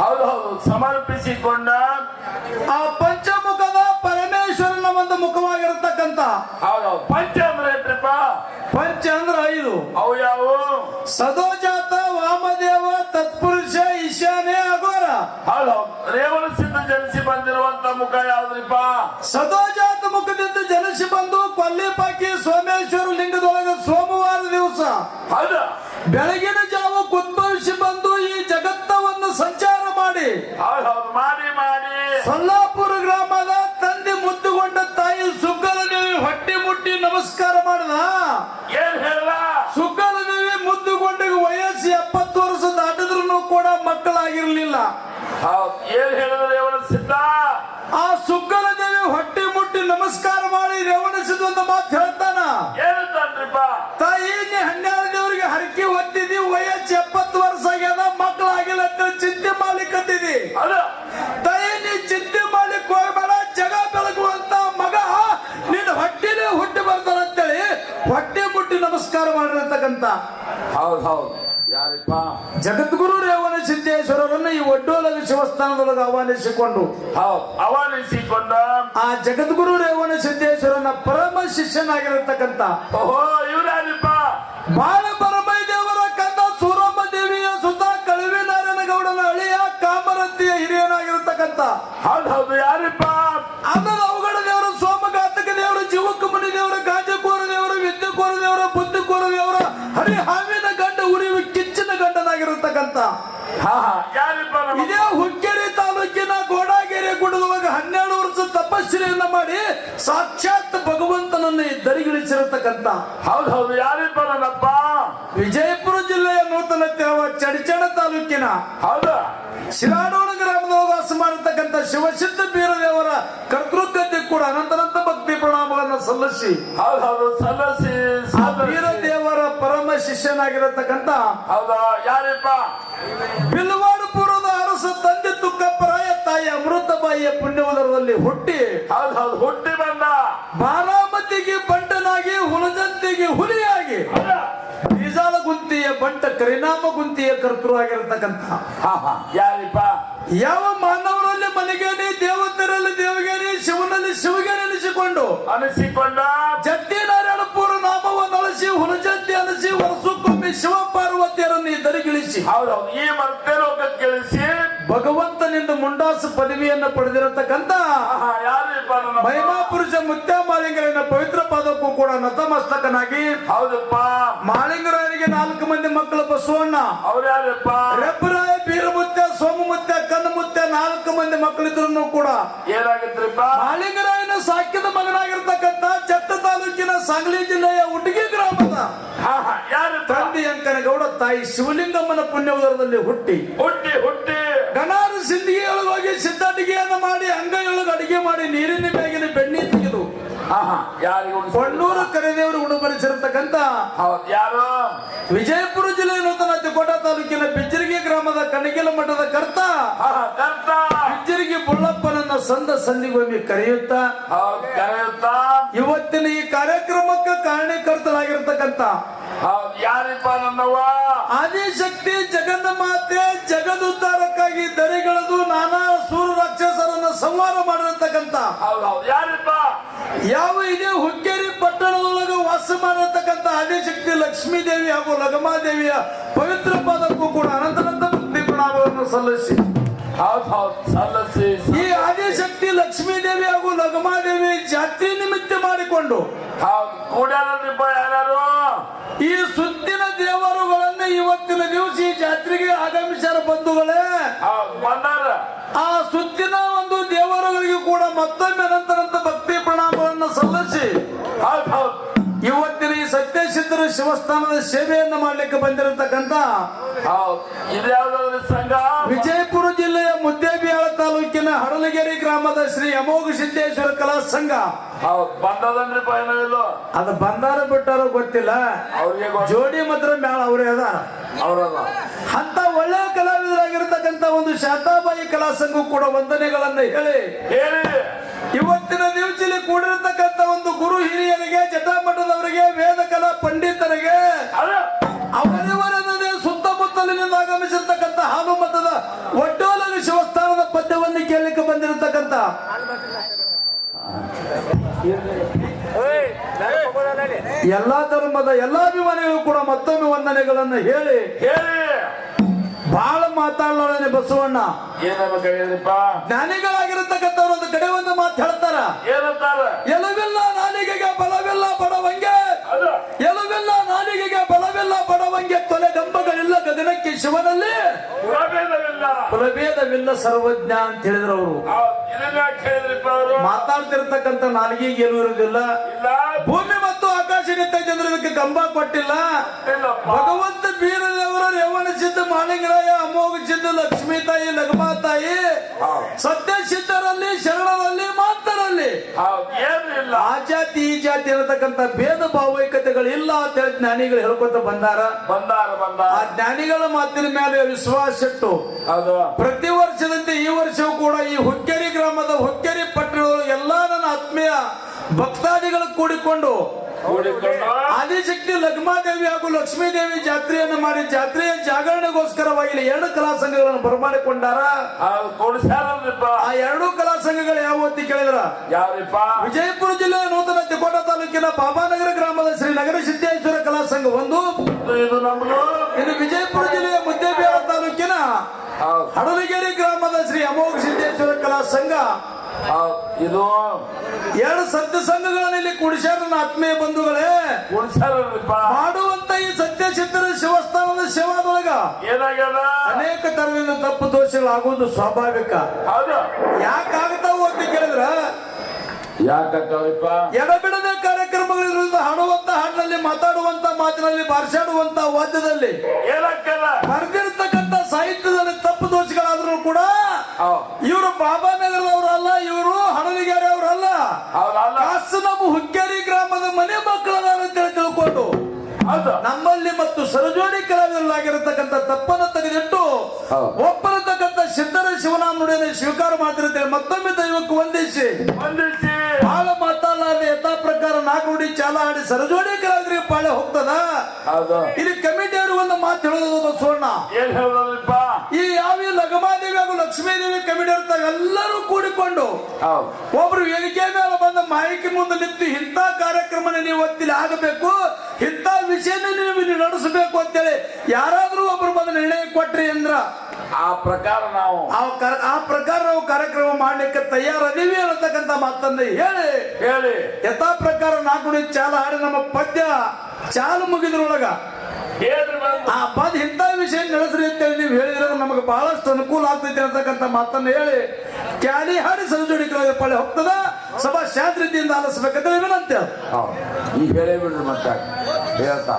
ಹೌದು ಹೌದು. ಸಮರ್ಪಿಸಿಕೊಂಡ ಆ ಪಂಚಮುಖದ ಪರಮೇಶ್ವರನ ಒಂದು ಮುಖವಾಗಿರತಕ್ಕಂತ ಹೌದೌದು ಪಂಚ ಅಂದ್ರೆ ಏನ್ರಿಪ್ಪ ಪಂಚ ಅಂದ್ರ ಐದು. ಅವು ಯಾವ ಸದೋಜಾತ ವಾಮದೇವ ತತ್ಪುರುಷ ಈಶಾನೆ ಅಘೋರ. ಹೌದು ರೇವಣ ಸಿದ್ಧ ಜನಿಸಿ ಬಂದಿರುವಂತ ಮುಖ ಯಾವ್ದ್ರಿಪ್ಪ? ಸದೋಜಾತ ಮುಖದಿಂದ ಜನಿಸಿ ಬಂದು ಕೊಲ್ಲಿಪಾಕಿ ಸೋಮೇಶ್ವರ ಲಿಂಗದೊಳಗ ಸೋಮವಾರ ದಿವಸ. ಹೌದು. ಬೆಳಗಿನ ಹೌದು ಏನ್ ಹೇಳಿದ ರೇವಣ ಸಿದ್ಧ? ಆ ಸುಗ್ಗನ ದೇವಿ ಹೊಟ್ಟೆ ಮುಟ್ಟಿ ನಮಸ್ಕಾರ ಮಾಡಿ ರೇವಣಿಸಿದ ಒಂದು ಮಾತು ಹೇಳ್ತಾನ. ಏನಂತನ್ರಿಪ್ಪ ತಾಯಿ ನೀ ಹನ್ನೆರಡು ದೇವರಿಗೆ ಹರಕೆ ಹೊತ್ತಿದಿ ವಯಸ್ಸು ಎಪ್ಪತ್ತು ವರ್ಷ ಆಗ್ಯದ ಮಕ್ಕಳಾಗಿಲ್ಲ ಅಂತ ಚಿಂತೆ ಮಾಡ್ಲಿಕ್ಕತ್ತಿದಿ ಅದ ತಾಯಿ ನೀ ಚಿಂತೆ ಮಾಡ್ಲಿಕ್ಕೆ ಹೋಗ್ಬೇಡ ಜಗ ಬೆಳಗುವಂತ ಮಗ ನಿನ್ನ ಹೊಟ್ಟಿನೇ ಹುಟ್ಟಿ ಬರ್ತಾನಂತೇಳಿ ಹೊಟ್ಟೆ ಮುಟ್ಟಿ ನಮಸ್ಕಾರ ಮಾಡಿರತಕ್ಕಂತ. ಹೌದು ಹೌದು. ಯಾರಿಪ್ಪ? ಜಗದ್ಗುರು ರೇವಣ ಸಿದ್ದೇಶ್ವರರನ್ನು ಈ ಒಡ್ಡೋಲಗ ಶಿವಸ್ಥಾನದೊಳಗೆ ಆಹ್ವಾನಿಸಿಕೊಂಡು. ಹೌದು ಅವನಿಸಿಕೊಂಡ ಆ ಜಗದ್ಗುರು ರೇವಣ ಸಿದ್ದೇಶ್ವರನ ಪರಮ ಶಿಷ್ಯನಾಗಿರತಕ್ಕಂತ ಓಹೋ ಇವ್ರ್ಯಾರಿಪ್ಪ ಬಾಳ ನಮ್ಮ ಇದೇ ಹುಕ್ಕೇರಿ ತಾಲೂಕಿನ ಗೋಡಾಗೆರೆ ಗುಡದೊಳಗೆ ಹನ್ನೆರಡು ವರ್ಷ ತಪಸ್ಸಿನ ಮಾಡಿ ಸಾಕ್ಷಾತ್ ಭಗವಂತನನ್ನ ದರಿಗಿಳಿಸಿರತಕ್ಕಂತ ಹೌದು ಹೌದು. ಯಾರಿಬ್ಬರನಪ್ಪ ವಿಜಯಪುರ ಜಿಲ್ಲೆಯ ನೂತನ ತೆರವ ಚಡಿಚಡ ತಾಲೂಕಿನ ಹೌದಾ? ಶಿರಾಡೋಣ ಗ್ರಾಮದ ವಾಸ ಮಾಡತಕ್ಕಂಥ ಶಿವಸಿದ್ಧ ಬೀರದೇವರ ಕರ್ತೃತ್ವಕ್ಕೆ ಕೂಡ ಅನಂತನಂತ ಭಕ್ತಿ ಪ್ರಣಾಮಗಳನ್ನು ಸಲ್ಲಿಸಿ ಹೌದು ಹೌದು. ಸಲ್ಲಿಸಿ ಬೀರದೇವರ ಹೌದಾ? ಯಾರಿಪ್ಪ? ಬಿಲ್ವಾಡಪುರದ ಅರಸ ತಂದೆ ತುಕ್ಕಪ್ಪರಾಯ ತಾಯಿ ಅಮೃತಬಾಯಿಯ ಪುಣ್ಯವದರದಲ್ಲಿ ಹುಟ್ಟಿ ಹೌದೌದು ಹೌದು ಹುಟ್ಟಿ ಬಂದ. ಬಾರಾಮತಿಗೆ ಬಂಟನಾಗಿ ಹುಲಜಂತಿಗೆ ಹುಲಿಯಾಗಿ? ಬೀಜಾಲ ಗುಂತಿಯ ಬಂಟ ಕರಿನಾಮ ಗುಂತಿಯ ಕರ್ತೃ ಆಗಿರತಕ್ಕಂತ ಯಾರಿಪ್ಪ? ಯಾವ ಮಾನವರಲ್ಲಿ ಮನೆಗೇನೆ ದೇವತೆರಲ್ಲಿ ದೇವಗೇರಿ ಶಿವನಲ್ಲಿ ಶಿವಗೇರಿ ಅನಿಸಿಕೊಂಡು ಅನಿಸಿಕೊಂಡ. ಜತ್ತಿ ಶಿವ ಪಾರ್ವತಿಯರನ್ನು ಈ ದರಿಗಿಳಿಸಿ ಹೌದು ಈ ಮತ್ತೆ ಲೋಕಕ್ಕೆ ಇಳಿಸಿ ಭಗವಂತನಿಂದ ಮುಂಡಾಸು ಪದವಿಯನ್ನು ಪಡೆದಿರತಕ್ಕಂತ ಮಹಿಮಾ ಪುರುಷ ಮುತ್ಯ ಮಾಲಿಂಗರನ್ನ ಪವಿತ್ರ ಪಾದಕ್ಕೂ ಕೂಡ ನತಮಸ್ತಕನಾಗಿ ಹೌದಪ್ಪ. ಮಾಲಿಂಗರಾಯರಿಗೆ ನಾಲ್ಕು ಮಂದಿ ಮಕ್ಕಳು ಬಸವಣ್ಣ. ಅವ್ರು ಯಾರಿಪ್ಪ? ರೆಬ್ಬರಾಯ ಬೀರಮುತ್ಯ ಸೋಮಮುತ್ಯ ಕನ್ನಮುತ್ಯ ನಾಲ್ಕು ಮಂದಿ ಮಕ್ಕಳಿದ್ರು ಕೂಡ ಏನಾಗಿದ್ರಿಪ್ಪ ಮಾಲಿಂಗರಾಯನ ಸಾಕ್ಯದ ಮಗನಾಗಿರ್ತಕ್ಕಂಥ ಚಟ್ಟ ತಾಲೂಕಿನ ಸಾಂಗ್ಲಿ ಜಿಲ್ಲೆಯ ಉಟಗಿ ಗ್ರಾಮದ ಯಾರಿಪ್ಪ ತಂದೆ ಅಂಕನಗೌಡ ತಾಯಿ ಶಿವಲಿಂಗಮ್ಮನ ಪುಣ್ಯವದರದಲ್ಲಿ ಹುಟ್ಟಿ. ಹುಟ್ಟಿ ಹುಟ್ಟಿ. ಗಣಾರು ಸಿಂದಿಗೆಯೊಳಗೆ ಹೋಗಿ ಸಿದ್ಧಾಟಿಗೆಯನ್ನು ಮಾಡಿ ಅಂಗೈಯೊಳಗೆ ಅಡಿಗೆ ಮಾಡಿ ನೀರಿನ ಮ್ಯಾಗಿನ ಬೆಣ್ಣೆ ತೆಗೆದು. ಕೊಂಡೂರು ಕರೆದೇವರು ಉಣಬರಿಸಿರತಕ್ಕಂತ ಹೌದು ಯಾರು? ವಿಜಯಪುರ ಜಿಲ್ಲೆಯ ನೂತನ ತಿಕೋಟ ತಾಲೂಕಿನ ಬಿಜ್ಜರಿಗೆ ಗ್ರಾಮದ ಕಣಗಿಲ ಮಠದ ಕರ್ತ. ಆಹಾ ಹಾ ಕರ್ತ. ಬಿಜ್ಜರಿಗೆ ಬುಳ್ಳಪ್ಪನನ್ನ ಸಂದ ಸಂದಿಗೊಮ್ಮೆ ಕರೆಯುತ್ತಾ. ಕರೆಯುತ್ತಾ. ಇವತ್ತಿನ ಈ ಕಾರ್ಯಕ್ರಮಕ್ಕೆ ಕಾರಣೀಕರ್ತರಾಗಿರ್ತಕ್ಕಂಥ ಯಾರಿಪ್ಪ ನನ್ನವ್ವ? ಆದಿಶಕ್ತಿ ಜಗನ್ನ ಮಾತೆ ಜಗದುದ್ಧಾರಕ್ಕಾಗಿ ದರಿಗಳದು ನಾನಾ ಸೂರ ರಾಕ್ಷಸರನ್ನ ಸಂಹಾರ ಮಾಡಿರತಕ್ಕಂತ ಯಾರಿಪ್ಪ? ಯಾವ ಇದೇ ಹುಕ್ಕೇರಿ ಪಟ್ಟಣದೊಳಗೆ ವಾಸ ಮಾಡಿರತಕ್ಕಂತ ಆದಿಶಕ್ತಿ ಲಕ್ಷ್ಮೀ ದೇವಿ ಹಾಗೂ ಲಗಮಾದೇವಿಯ ಪವಿತ್ರ ಪದಕ್ಕೂ ಕೂಡ ಅನಂತನಂತ ಪ್ರಣಾಮವನ್ನು ಸಲ್ಲಿಸಿ. ಹೌದು ಹೌದು. ಸಲ್ಲಸಿ ಈ ಲಕ್ಷ್ಮೀ ದೇವಿ ಹಾಗೂ ಲಗಮಾದೇವಿ ಜಾತ್ರೆ ನಿಮಿತ್ತ ಮಾಡಿಕೊಂಡು ಈ ಸುತ್ತಿನ ದೇವರುಗಳನ್ನ ಇವತ್ತಿನ ದಿವಸ ಈ ಜಾತ್ರೆಗೆ ಆಗಮಿಸ್ಯಾರ ಬಂಧುಗಳೇ. ಆ ಸುತ್ತಿನ ಒಂದು ದೇವರುಗಳಿಗೆ ಕೂಡ ಮತ್ತೊಮ್ಮೆ ಅನಂತರಂತ ಭಕ್ತಿ ಪ್ರಣಾಮವನ್ನು ಸಲ್ಲಿಸಿ ಇವತ್ತಿನ ಈ ಸತ್ಯಸಿದ್ಧರು ಶಿವಸ್ಥಾನದ ಸೇವೆಯನ್ನು ಮಾಡ್ಲಿಕ್ಕೆ ಬಂದಿರತಕ್ಕಂತ ಹೌದು ಶ್ರೀ ಅಮೋಘ ಸಿದ್ದೇಶ್ವರ ಕಲಾ ಸಂಘ. ಹೌದು ಬಂದದನ್ರಿಪ್ಪ ಅದ ಇಲ್ಲೋ. ಅದು ಬಂದಾರ ಬಿಟ್ಟಾರ ಗೊತ್ತಿಲ್ಲ. ಅವ್ರಿಗೆ ಜೋಡಿ ಮಾತ್ರ ಮ್ಯಾಲ ಅವ್ರೇ ಅದ ಅಂತ ಒಳ್ಳೆ ಕಲಾವಿದರಾಗಿರ್ತಕ್ಕಂತ ಒಂದು ಶಾತಾಬಾಯಿ ಕಲಾ ಸಂಘ ಕೂಡ ವಂದನೆಗಳನ್ನ ಹೇಳಿ. ಹೇಳಿ. ಇವತ್ತಿನ ದಿವಸದಲ್ಲಿ ಕೂಡಿರತಕ್ಕಂತ ಒಂದು ಗುರು ಹಿರಿಯರಿಗೆ ಜಟಾಮಠದವರಿಗೆ ವೇದ ಕಲಾ ಪಂಡಿತರಿಗೆ ಅವರಿವರನ್ನೇ ಸುತ್ತಮುತ್ತಲಿನಿಂದ ಆಗಮಿಸಿರ್ತಕ್ಕಂಥ ಹಾಲು ಮತದ ಕೇಳಲಿಕ್ಕೆ ಬಂದಿರತಕ್ಕಂತ. ಎಲ್ಲಾ ಧರ್ಮದ ಎಲ್ಲಾ ಅಭಿಮಾನಿಗಳು ಕೂಡ ಮತ್ತೊಮ್ಮೆ ವಂದನೆಗಳನ್ನು ಹೇಳಿ. ಹೇಳಿ. ಬಹಳ ಮಾತಾಡೋಣ ಬಸವಣ್ಣ. ಜ್ಞಾನಿಗಳಾಗಿರತಕ್ಕಂಥವ್ರು ಒಂದು ಕಡೆ ಒಂದು ಮಾತು ಹೇಳ್ತಾರ. ಏನಂತಾರ? ಎಲವಿಲ್ಲ ಶಿವನಲ್ಲಿ ಪ್ರಭೇದವಿಲ್ಲ ಸರ್ವಜ್ಞ ಅಂತ ಹೇಳಿದ್ರು ಅವರು. ಮಾತಾಡ್ತಿರ್ತಕ್ಕಂಥ ನಾಲಿಗೆಗೆ ಏನು ಇರುವುದಿಲ್ಲ ಇಲ್ಲ. ಭೂಮಿ ಮತ್ತು ಆಕಾಶ ಆಕಾಶನಿಂದ ಇದಕ್ಕೆ ಗಂಬ ಕೊಟ್ಟಿಲ್ಲ ಭಗವಂತ ಬೀರದೇವರ ರೇವಣ ಸಿದ್ಧ ಮಾಳಿಂಗರಾಯ ಅಮೋಘ ಸಿದ್ಧ ಲಕ್ಷ್ಮೀ ತಾಯಿ ಲಗಮಾ ತಾಯಿ. ಸತ್ಯ ಸಿದ್ಧರಲ್ಲಿ ಶರಣರಲ್ಲಿ ಮಾತರಲ್ಲಿ ಹೌದ್, ಏನು ಇಲ್ಲ. ಆ ಜಾತಿ ಈ ಜಾತಿ ಇರತಕ್ಕಂತ ಭೇದ ಭಾವೈಕ್ಯತೆಗಳು ಇಲ್ಲ ಅಂತ ಹೇಳಿ ಜ್ಞಾನಿಗಳು ಹೇಳ್ಕೊತ ಬಂದಾರ. ಬಂದಾರ ಆ ಜ್ಞಾನಿಗಳ ಮಾತಿನ ಮೇಲೆ ವಿಶ್ವಾಸ ಇಟ್ಟು ಹೌದು. ಪ್ರತಿ ವರ್ಷದಂತೆ ಈ ವರ್ಷವೂ ಕೂಡ ಈ ಹುಕ್ಕೇರಿ ಗ್ರಾಮದ ಹುಕ್ಕೇರಿ ಪಟ್ಟಣದ ಎಲ್ಲಾ ನನ್ನ ಆತ್ಮೀಯ ಭಕ್ತಾದಿಗಳು ಕೂಡಿಕೊಂಡು ಆದಿಶಕ್ತಿ ಲಗ್ಮಾದೇವಿ ಹಾಗೂ ಲಕ್ಷ್ಮೀ ದೇವಿ ಜಾತ್ರೆಯನ್ನು ಮಾಡಿ ಜಾತ್ರೆಯ ಜಾಗರಣೆಗೋಸ್ಕರವಾಗಿ ಇಲ್ಲಿ ಎರಡು ಕಲಾ ಸಂಘಗಳನ್ನು ಬರಮಾಡಿಕೊಂಡಾರ ಆ ಎರಡು ಕಲಾ ಸಂಘಗಳು ಯಾವ ಅಂತ ಕೇಳಿದ್ರ? ವಿಜಯಪುರ ಜಿಲ್ಲೆಯ ನೂತನ ತಿಕೋಟ ತಾಲೂಕಿನ ಬಾಬಾನಗರ ಗ್ರಾಮದ ಶ್ರೀ ನಗರ ಸಿದ್ದೇಶ್ವರ ಕಲಾ ಸಂಘ ಒಂದು. ಇದು- ವಿಜಯಪುರ ಜಿಲ್ಲೆಯ ಮುದ್ದೇಬಿಹಾರ ತಾಲೂಕಿನ ಹಡಲಗೆರೆ ಗ್ರಾಮದ ಶ್ರೀ ಅಮೋಘ ಸಿದ್ದೇಶ್ವರ ಕಲಾ ಸಂಘ ಇದು ಎರಡು ಸತ್ಯ ಸಂಘಗಳನ್ನ ಇಲ್ಲಿ ಕುಡಿಸ್ಯಾರ ನನ್ನ ಆತ್ಮೀಯ ಬಂಧುಗಳೇ ಮಾಡುವಂತ ಈ ಸತ್ಯ ಚಿತ್ರ ಶಿವಸ್ಥಾನದ ಶಿವಾದೊಳಗ ಏನಾಗ್ಯದ? ಅನೇಕ ತರದಿಂದ ತಪ್ಪು ದೋಷಗಳಾಗುವುದು ಸ್ವಾಭಾವಿಕ. ಯಾಕಾಗ್ತಾವು ಅಂತ ಕೇಳಿದ್ರ ಎಡ ಎಡಬಿಡದ ಕಾರ್ಯಕ್ರಮಗಳಿಂದ ಹಾಡುವಂತ ಹಾಡಿನಲ್ಲಿ ಮಾತಾಡುವಂತ ಮಾತಿನಲ್ಲಿ ಬಾರ್ಸಾಡುವಂತ ವಾದ್ಯದಲ್ಲಿ. ಬರ್ದಿರ್ತಕ್ಕಂತ ಸಾಹಿತ್ಯದಲ್ಲಿ ತಪ್ಪು ದೋಷಗಳಾದ್ರೂ ಕೂಡ ಇವರು ಬಾಬಾನಗರದವರಲ್ಲ ಇವರು ಹಣಲಿಗೆರೆ ಅವರಲ್ಲ ಹೌದು ಅಲ್ಲ ಕಾಸು ನಮ್ಮ ಹುಕ್ಕೇರಿ ಗ್ರಾಮದ ಮನೆ ಮಕ್ಕಳದಾರ ಅಂತೇಳಿ ತಿಳ್ಕೊಂಡು ನಮ್ಮಲ್ಲಿ ಮತ್ತು ಸರಜೋಡಿ ಕಲಾವಿದರಾಗಿರತಕ್ಕಂಥ ತಪ್ಪನ್ನು ತೆಗೆದಿಟ್ಟು ಒಬ್ಬರತಕ್ಕಂಥ ಸಿದ್ದರ ಸಿದ್ಧರ ಶಿವನಾಮ ನುಡಿಯನ್ನು ಸ್ವೀಕಾರ ಮಾಡ್ತಿರುತ್ತೆ ಮತ್ತೊಮ್ಮೆ ದೈವಕ್ಕೆ ವಂದಿಸಿ. ವಂದಿಸಿ. ಬಹಳ ಮಾತಾಡಲಾರದೆ ಯಥಾ ಪ್ರಕಾರ ನಾಲ್ಕು ನುಡಿ ಚಾಲ ಆಡಿ ಸರಜೋಡಿ ಕಲಾವಿದರಿಗೆ ಪಾಳೆ ಹೋಗ್ತದ? ಇಲ್ಲಿ ಕಮಿಟಿಯವರು ಒಂದು ಮಾತು ಹೇಳೋದು ಬಸವಣ್ಣ ಈ ಹಾಗೂ ಲಕ್ಷ್ಮೀದೇವಿ ಕಮಿಟಿ ಅಂತ ಎಲ್ಲರೂ ಕೂಡಿಕೊಂಡು ಒಬ್ರು ವೇದಿಕೆ ಮೇಲೆ ಬಂದ ಮಾಹಿತಿ ಮುಂದೆ ನಿಂತು ಇಂಥ ಕಾರ್ಯಕ್ರಮ ನೀವು ಒತ್ತಿಲಿ ಆಗಬೇಕು ಇಂಥ ವಿಷಯನ ನೀವು ನಡೆಸಬೇಕು ಅಂತೇಳಿ ಯಾರಾದ್ರೂ ಒಬ್ರು ಬಂದು ನಿರ್ಣಯ ಕೊಟ್ರಿ ಅಂದ್ರ ಆ ಪ್ರಕಾರ ನಾವು ಆ ಕರ- ಆ ಪ್ರಕಾರ ನಾವು ಕಾರ್ಯಕ್ರಮ ಮಾಡ್ಲಿಕ್ಕೆ ತಯಾರದೀವಿ ಅನ್ನತಕ್ಕಂತ ಮಾತನ್ನ ಹೇಳಿ. ಹೇಳಿ. ಯಥಾ ಪ್ರಕಾರ ನಾಲ್ಕು ಚಾಲ ಹಾಡಿ ನಮ್ಮ ಪದ್ಯ ಚಾಲು ಮುಗಿದ್ರೊಳಗ ಆ ಪದ ಇಂಥ ವಿಷಯ ನಡೆಸ್ರಿ ಅಂತೇಳಿ ನೀವು ಹೇಳಿದ್ರೆ ನಮಗೆ ಬಹಳಷ್ಟು ಅನುಕೂಲ ಆಗ್ತೈತೆ ಅಂತಕ್ಕಂಥ ಮಾತನ್ನ ಹೇಳಿ ಕ್ಯಾಲಿ ಹಾಡಿ ಸಂಜೋಡಿ ಪಳೆ ಹೋಗ್ತದ. ಸಭಾ ಶಾಂತ ರೀತಿಯಿಂದ ಆಲಿಸ್ಬೇಕಂತ ವಿನಂತಿ ಅದು. ಈಗ ಹೇಳೇ ಬಿಡ್ರಿ ಮತ್ತೆ. ಹೇಳ್ತಾ.